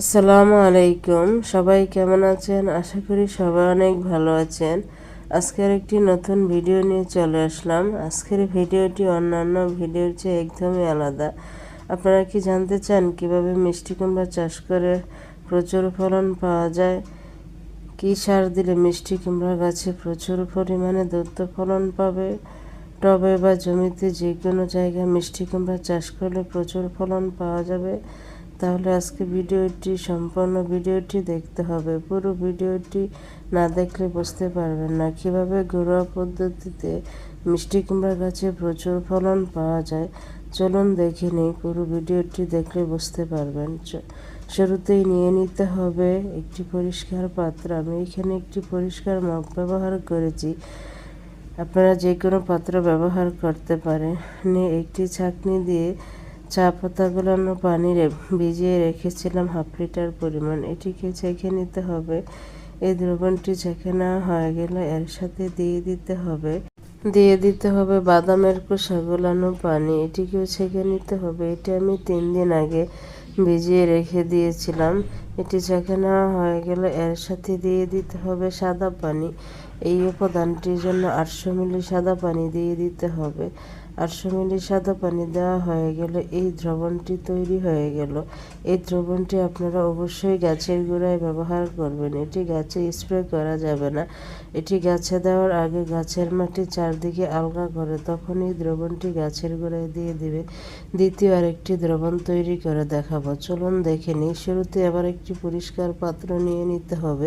আসসালামু আলাইকুম। সবাই কেমন আছেন? আশা করি সবাই অনেক ভালো আছেন। আজকের একটি নতুন ভিডিও নিয়ে চলে আসলাম। আজকের ভিডিওটি অন্যান্য ভিডিওর চেয়ে একদমই আলাদা। আপনারা কি জানতে চান কীভাবে মিষ্টি কুমড়া চাষ করে প্রচুর ফলন পাওয়া যায়? কী সার দিলে মিষ্টি কুমড়া গাছে প্রচুর পরিমাণে দ্রুত ফলন পাবে? টবে বা জমিতে যে কোনো জায়গায় মিষ্টি কুমড়া চাষ করলে প্রচুর ফলন পাওয়া যাবে। তাহলে আজকে ভিডিওটি, সম্পূর্ণ ভিডিওটি দেখতে হবে। পুরো ভিডিওটি না দেখলে বুঝতে পারবেন না। কীভাবে ঘরোয়া পদ্ধতিতে মিষ্টি কুমড়া গাছে প্রচুর ফলন পাওয়া যায়, চলুন দেখে নিই। পুরো ভিডিওটি দেখলে বুঝতে পারবেন। শুরুতেই নিয়ে নিতে হবে একটি পরিষ্কার পাত্র। আমি এখানে একটি পরিষ্কার মগ ব্যবহার করেছি। আপনারা যে কোনো পাত্র ব্যবহার করতে পারেন। নিয়ে একটি ছাঁকনি দিয়ে চা পাতাগুলো পানি ভিজিয়ে রেখেছিলাম হাফ লিটার পরিমাণ। এটিকে ছেঁকে নিতে হবে। এই দ্রবণটি ছেঁকে নেওয়া হয়ে গেলে এর সাথে দিয়ে দিতে হবে। দিয়ে দিতে হবে বাদামের খোসা, গোলানো পানি। এটিকেও ছেঁকে নিতে হবে। এটি আমি তিন দিন আগে ভিজিয়ে রেখে দিয়েছিলাম। এটি ছেঁকে নেওয়া হয়ে গেলে এর সাথে দিয়ে দিতে হবে সাদা পানি। এই উপাদানটির জন্য আটশো মিলি সাদা পানি দিয়ে দিতে হবে। আটশো মিলি সাদা পানি দেওয়া হয়ে গেলে এই দ্রবণটি তৈরি হয়ে গেল। এই দ্রবণটি আপনারা অবশ্যই গাছের গোড়ায় ব্যবহার করবেন। এটি গাছে স্প্রে করা যাবে না। এটি গাছে দেওয়ার আগে গাছের মাটি চারদিকে আলগা করে তখন এই দ্রবণটি গাছের গোড়ায় দিয়ে দিবে। দ্বিতীয় আরেকটি দ্রবণ তৈরি করে দেখাবো। চলুন দেখে নিই। শুরুতে আবার একটি পরিষ্কার পাত্র নিয়ে নিতে হবে।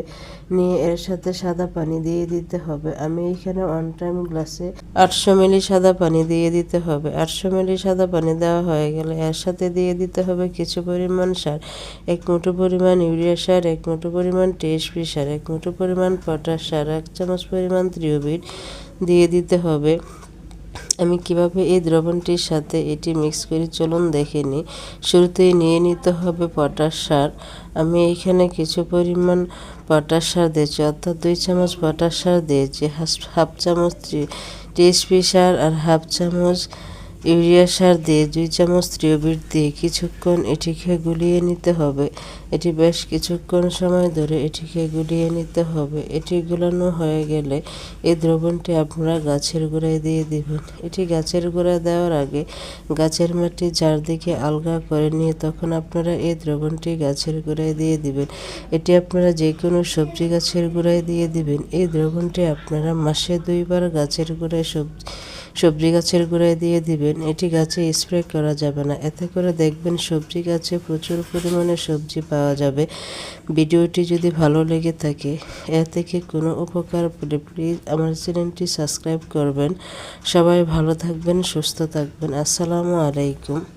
নিয়ে এর সাথে সাদা পানি দিয়ে দিতে হবে। আমি এখানে ওয়ান টাইম গ্লাসে আটশো মিলি সাদা পানি দিয়ে দিতে হবে। আটশো মিলি সাদা পানি দেওয়া হয়ে গেলে এর সাথে দিয়ে দিতে হবে কিছু পরিমাণ সার। এক মুঠো পরিমাণ ইউরিয়া সার, এক মুঠো পরিমাণ টিএসপি সার, এক মুঠো পরিমাণ পটাশ সার, এক চামচ পরিমাণ ত্রিওবিট দিয়ে দিতে হবে। আমি কীভাবে এই দ্রবণটির সাথে এটি মিক্স করি? চলুন দেখে নিই। শুরুতেই নিয়ে নিতে হবে পটাশ সার। আমি এখানে কিছু পরিমাণ পটাশ সার দিয়েছি, অর্থাৎ দুই চামচ পটাশ সার দিয়েছি, হাফ চামচ টিএসপি সার আর হাফ চামচ ইউরিয়া সার দিয়ে দুই চামচ ত্রিয়বিট দিয়ে কিছুক্ষণ এটিকে গুলিয়ে নিতে হবে। এটি বেশ কিছুক্ষণ সময় ধরে এটিকে গুলিয়ে নিতে হবে। এটি গুলানো হয়ে গেলে এই দ্রবণটি আপনারা গাছের গোড়ায় দিয়ে দিবেন। এটি গাছের গোড়ায় দেওয়ার আগে গাছের মাটি চারদিকে আলগা করে নিয়ে তখন আপনারা এই দ্রবণটি গাছের গোড়ায় দিয়ে দিবেন। এটি আপনারা যে কোনো সবজি গাছের গোড়ায় দিয়ে দিবেন। এই দ্রবণটি আপনারা মাসে দুইবার গাছের গোড়ায় সবজি সবজি গাছের গোড়ায় দিয়ে দিবেন। এটি গাছে স্প্রে করা যাবে না। এতে করে দেখবেন সবজি গাছে প্রচুর পরিমাণে সবজি পাওয়া যাবে। ভিডিওটি যদি ভালো লেগে থাকে, এ থেকে কোনো উপকার পেলে প্লিজ আমার চ্যানেলটি সাবস্ক্রাইব করবেন। সবাই ভালো থাকবেন, সুস্থ থাকবেন। আসসালামু আলাইকুম।